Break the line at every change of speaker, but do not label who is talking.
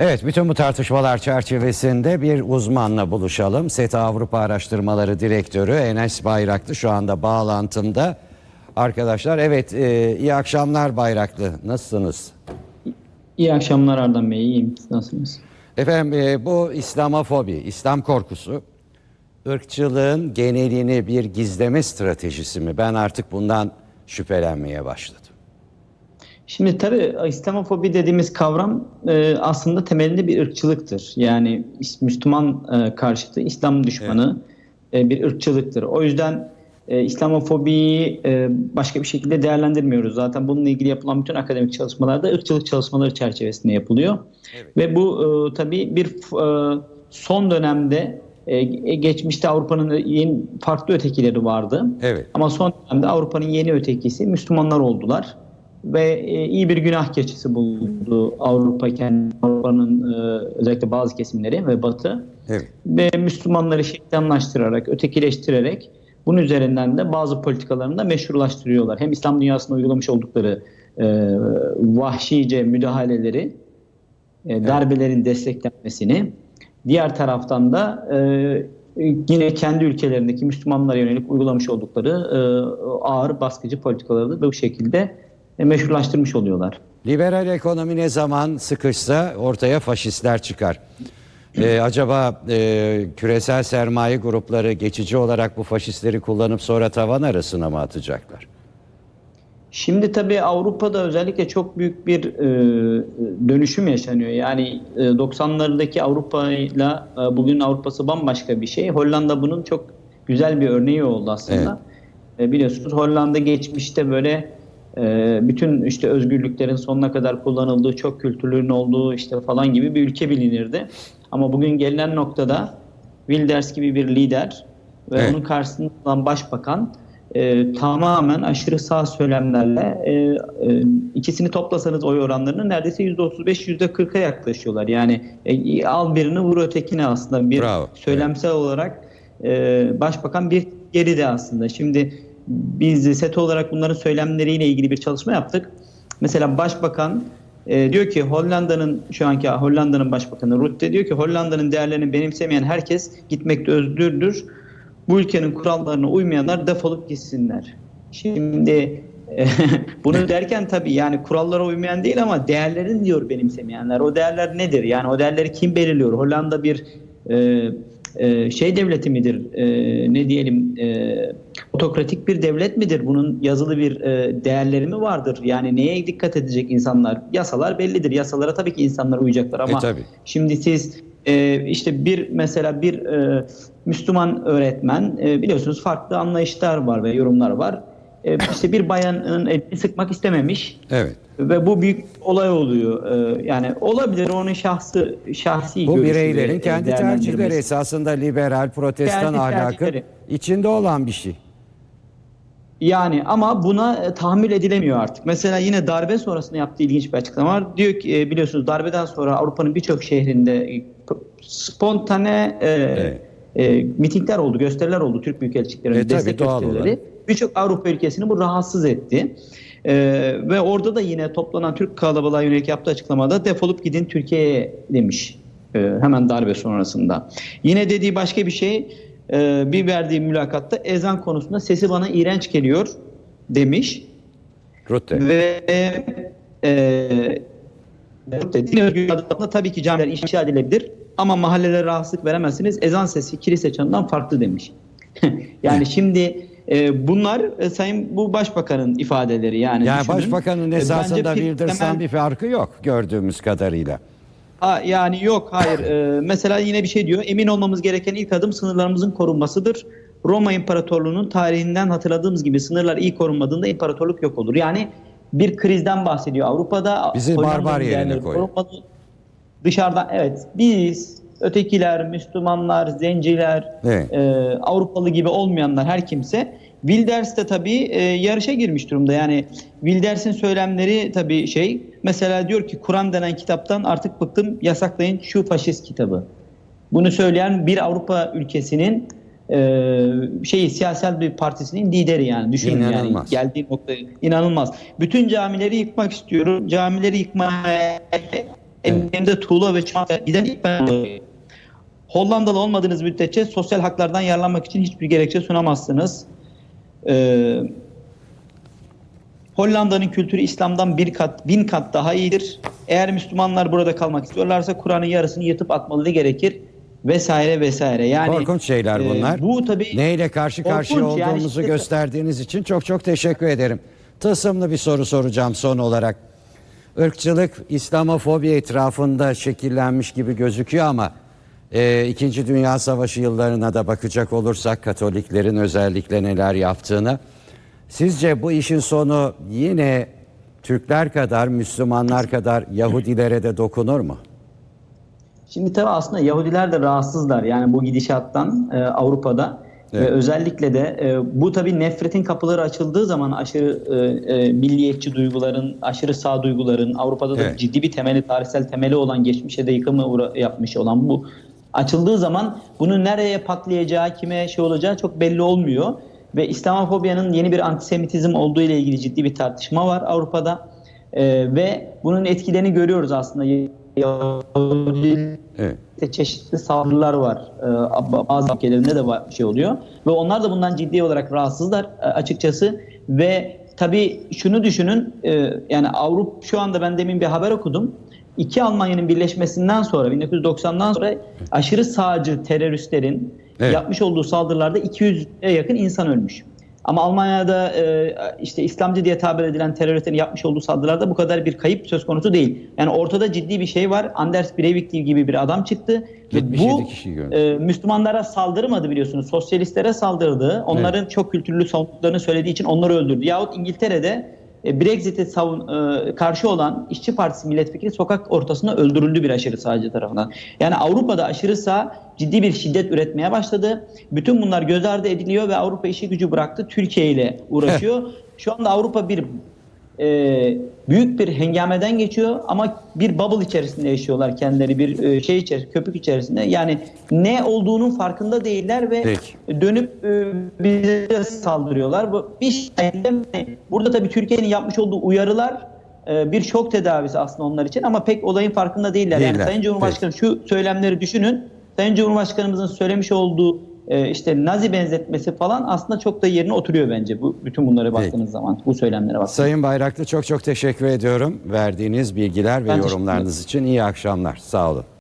Evet, bütün bu tartışmalar çerçevesinde bir uzmanla buluşalım. SETA Avrupa Araştırmaları Direktörü Enes Bayraklı şu anda bağlantımda. Arkadaşlar evet e, iyi akşamlar Bayraklı. Nasılsınız?
İyi akşamlar Ardan Bey. İyiyim. Nasılsınız?
Efendim e, bu İslamofobi, İslam korkusu ırkçılığın genelini bir gizleme stratejisi mi? Ben artık bundan şüphelenmeye başladım.
Şimdi tabii İslamofobi dediğimiz kavram e, aslında temelinde bir ırkçılıktır. Yani Müslüman e, karşıtı, İslam düşmanı e, bir ırkçılıktır. O yüzden e, İslamofobiyi e, başka bir şekilde değerlendirmiyoruz. Zaten bununla ilgili yapılan bütün akademik çalışmalarda ırkçılık çalışmaları çerçevesinde yapılıyor. Ve bu e, tabii bir e, son dönemde e, geçmişte Avrupa'nın yeni farklı ötekileri vardı.
Evet.
Ama son dönemde Avrupa'nın yeni ötekisi Müslümanlar oldular. Ve e, iyi bir günah keçisi buldu Avrupa kendi Avrupa'nın e, özellikle bazı kesimleri ve Batı.
Evet.
Ve Müslümanları şeytanlaştırarak, ötekileştirerek bunun üzerinden de bazı politikalarını da meşrulaştırıyorlar. Hem İslam dünyasında uygulamış oldukları e, vahşice müdahaleleri, e, darbelerin desteklenmesini, diğer taraftan da e, yine kendi ülkelerindeki Müslümanlara yönelik uygulamış oldukları e, ağır baskıcı politikaları da bu şekilde meşrulaştırmış oluyorlar.
Liberal ekonomi ne zaman sıkışsa ortaya faşistler çıkar. Ee, acaba e, küresel sermaye grupları geçici olarak bu faşistleri kullanıp sonra tavan arasına mı atacaklar?
Şimdi tabii Avrupa'da özellikle çok büyük bir e, dönüşüm yaşanıyor. Yani e, 90'lardaki Avrupa ile e, bugün Avrupa'sı bambaşka bir şey. Hollanda bunun çok güzel bir örneği oldu aslında. E, biliyorsunuz Hollanda geçmişte böyle e, bütün işte özgürlüklerin sonuna kadar kullanıldığı, çok kültürlüğün olduğu işte falan gibi bir ülke bilinirdi. Ama bugün gelinen noktada Wilders gibi bir lider ve
Evet.
onun karşısında olan başbakan e, tamamen aşırı sağ söylemlerle e, e, ikisini toplasanız oy oranlarının neredeyse %35 %40'a yaklaşıyorlar. Yani e, al birini vur ötekine aslında bir
Bravo.
söylemsel olarak e, başbakan bir geride aslında. Şimdi biz SET olarak bunların söylemleriyle ilgili bir çalışma yaptık. Mesela başbakan e, diyor ki Hollanda'nın şu anki Hollanda'nın başbakanı Rutte diyor ki Hollanda'nın değerlerini benimsemeyen herkes gitmekte özgürdür. Bu ülkenin kurallarına uymayanlar defolup gitsinler. Şimdi e, bunu derken tabii yani kurallara uymayan değil ama değerlerin diyor benimsemeyenler. O değerler nedir? Yani o değerleri kim belirliyor? Hollanda bir e, e, şey devleti midir? E, ne diyelim? E, otokratik bir devlet midir? Bunun yazılı bir e, değerleri mi vardır? Yani neye dikkat edecek insanlar? Yasalar bellidir. Yasalara tabii ki insanlar uyacaklar ama
E, tabii.
Şimdi siz e, işte bir mesela bir e, Müslüman öğretmen e, biliyorsunuz farklı anlayışlar var ve yorumlar var. E, işte bir bayanın elini sıkmak istememiş
Evet.
ve bu büyük olay oluyor. E, yani olabilir onun şahsı şahsi
Bu bireylerin
ve
kendi tercihleri esasında liberal protestan
Kendi
ahlakı içinde olan bir şey.
Yani ama buna e, tahammül edilemiyor artık. Mesela yine darbe sonrasında yaptığı ilginç bir açıklama var. Diyor ki e, biliyorsunuz darbeden sonra Avrupa'nın birçok şehrinde e, spontane
Evet.
e, mitingler oldu, gösteriler oldu Türk Büyükelçiliklerinin
E, tabii,
destek
doğal
gösterileri. Birçok Avrupa ülkesini bu rahatsız etti. E, ve orada da yine toplanan Türk kalabalığa yönelik yaptığı açıklamada defolup gidin Türkiye'ye demiş. E, hemen darbe sonrasında. Yine dediği başka bir şey e, bir verdiği mülakatta ezan konusunda sesi bana iğrenç geliyor demiş.
Rutte.
Ve e, din özgürlüğü adına tabii ki camiler inşa edilebilir ama mahallelere rahatsızlık veremezsiniz. Ezan sesi kilise çanından farklı demiş. yani şimdi e, bunlar e, sayın bu başbakanın ifadeleri yani.
Yani
düşünün.
başbakanın
E,
esasında
bence bir temel-
bir farkı yok gördüğümüz kadarıyla.
Ha, yani yok hayır. Ee, mesela yine bir şey diyor. Emin olmamız gereken ilk adım sınırlarımızın korunmasıdır. Roma İmparatorluğu'nun tarihinden hatırladığımız gibi sınırlar iyi korunmadığında imparatorluk yok olur. Yani bir krizden bahsediyor. Avrupa'da
Bizi barbar yerine
korunmadı. Dışarıdan evet biz ötekiler, Müslümanlar, zenciler,
Evet.
e, Avrupalı gibi olmayanlar her kimse Wilders de tabii e, yarışa girmiş durumda. Yani Wilders'in söylemleri tabii şey mesela diyor ki Kur'an denen kitaptan artık bıktım yasaklayın şu faşist kitabı. Bunu söyleyen bir Avrupa ülkesinin e, şeyi siyasal bir partisinin lideri yani düşünün yani
İnanılmaz.
geldiği nokta inanılmaz. Bütün camileri yıkmak istiyorum. Camileri yıkmaya Elimde tuğla ve çanta giden ilk ben. Hollandalı olmadığınız müddetçe sosyal haklardan yararlanmak için hiçbir gerekçe sunamazsınız. Ee, Hollanda'nın kültürü İslam'dan bir kat, bin kat daha iyidir. Eğer Müslümanlar burada kalmak istiyorlarsa Kur'an'ın yarısını yırtıp atmaları gerekir. Vesaire vesaire. Yani
Korkunç şeyler
e,
bunlar.
bu tabii
Neyle karşı karşıya
korkunç. Yani
olduğumuzu
işte-
gösterdiğiniz için çok çok teşekkür ederim. Tılsımlı bir soru soracağım son olarak. Irkçılık, İslamofobi etrafında şekillenmiş gibi gözüküyor ama e, İkinci Dünya Savaşı yıllarına da bakacak olursak Katoliklerin özellikle neler yaptığını. Sizce bu işin sonu yine Türkler kadar, Müslümanlar kadar Yahudilere de dokunur mu?
Şimdi tabii aslında Yahudiler de rahatsızlar yani bu gidişattan e, Avrupa'da
Evet.
ve özellikle de e, bu tabii nefretin kapıları açıldığı zaman aşırı e, e, milliyetçi duyguların, aşırı sağ duyguların Avrupa'da da
Evet.
ciddi bir temeli, tarihsel temeli olan geçmişe de yıkımı yapmış olan bu açıldığı zaman bunun nereye patlayacağı, kime şey olacağı çok belli olmuyor ve İslamofobiyanın yeni bir antisemitizm olduğu ile ilgili ciddi bir tartışma var Avrupa'da E, ve bunun etkilerini görüyoruz aslında. Yahudi
Evet.
çeşitli saldırılar var. Ee, bazı ülkelerinde de var- şey oluyor. Ve onlar da bundan ciddi olarak rahatsızlar e, açıkçası. Ve tabii şunu düşünün e, yani Avrupa şu anda ben demin bir haber okudum. İki Almanya'nın birleşmesinden sonra 1990'dan sonra aşırı sağcı teröristlerin
Evet.
yapmış olduğu saldırılarda 200'e yakın insan ölmüş. Ama Almanya'da e, işte İslamcı diye tabir edilen teröristlerin yapmış olduğu saldırılarda bu kadar bir kayıp söz konusu değil. Yani ortada ciddi bir şey var. Anders Breivik gibi bir adam çıktı. Ve
77
bu e, Müslümanlara saldırmadı biliyorsunuz. Sosyalistlere saldırdı. Onların çok kültürlü savunduklarını söylediği için onları öldürdü. Yahut İngiltere'de Brexit'e savun, e, karşı olan İşçi Partisi milletvekili sokak ortasında öldürüldü bir aşırı sağcı tarafından. Yani Avrupa'da aşırı sağ ciddi bir şiddet üretmeye başladı. Bütün bunlar göz ardı ediliyor ve Avrupa işi gücü bıraktı. Türkiye ile uğraşıyor. Şu anda Avrupa bir e, büyük bir hengameden geçiyor ama bir bubble içerisinde yaşıyorlar kendileri bir e, şey içerisinde köpük içerisinde yani ne olduğunun farkında değiller ve
Peki.
dönüp e, bize saldırıyorlar. Bu bir şekilde burada tabii Türkiye'nin yapmış olduğu uyarılar e, bir şok tedavisi aslında onlar için ama pek olayın farkında değiller.
Değiller.
Yani Sayın Cumhurbaşkanı şu söylemleri düşünün. Sayın Cumhurbaşkanımızın söylemiş olduğu e, işte Nazi benzetmesi falan aslında çok da yerine oturuyor bence bu bütün bunlara
Peki.
baktığınız zaman bu söylemlere baktığınız
Sayın Bayraklı çok çok teşekkür ediyorum verdiğiniz bilgiler ve
Ben
yorumlarınız için iyi akşamlar. Sağ olun.